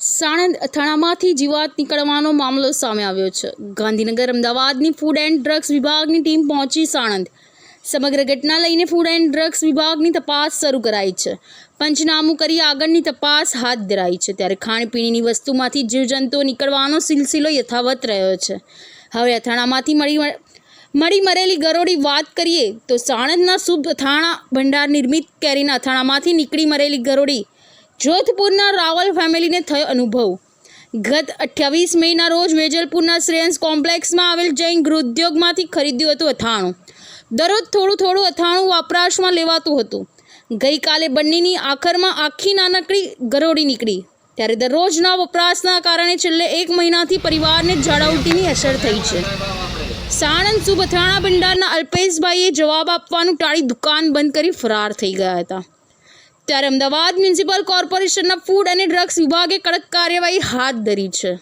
સાણંદ અથાણામાંથી જીવાત નીકળવાનો મામલો સામે આવ્યો છે. ગાંધીનગર, અમદાવાદની ફૂડ એન્ડ ડ્રગ્સ વિભાગની ટીમ પહોંચી સાણંદ. સમગ્ર ઘટના લઈને ફૂડ એન્ડ ડ્રગ્સ વિભાગની તપાસ શરૂ કરાઈ છે. પંચનામું કરી આગળની તપાસ હાથ ધરાઈ છે. ત્યારે ખાણીપીણીની વસ્તુમાંથી જીવજંતુઓ નીકળવાનો સિલસિલો યથાવત રહ્યો છે. હવે અથાણામાંથી મળી મળી મરેલી ગરોળી વાત કરીએ તો સાણંદના શુભ અથાણા ભંડાર નિર્મિત કેરીના અથાણામાંથી નીકળી મરેલી ગરોળી જોધપુરના રાવલ ફેમિલીને થયો અનુભવ. ગત અઠ્યાવીસ મેના રોજ વેજલપુરના શ્રેયન્સ કોમ્પ્લેક્સમાં આવેલ જૈન ગૃહોદ્યોગમાંથી ખરીદ્યું હતું અથાણું. દરરોજ થોડું થોડું અથાણું વપરાશમાં લેવાતું હતું. ગઈકાલે બંનેની આખરમાં આખી નાનકડી ગરોળી નીકળી. ત્યારે દરરોજના વપરાશના કારણે છેલ્લે એક મહિનાથી પરિવારને ઝાડા અસર થઈ છે. સાણંદ સુબથાણા ભંડારના અલ્પેશભાઈએ જવાબ આપવાનું ટાળી દુકાન બંધ કરી ફરાર થઈ ગયા હતા. ત્યારે અમદાવાદ મ્યુનિસિપલ કોર્પોરેશનના ફૂડ અને ડ્રગ્સ વિભાગે કડક કાર્યવાહી હાથ ધરી છે.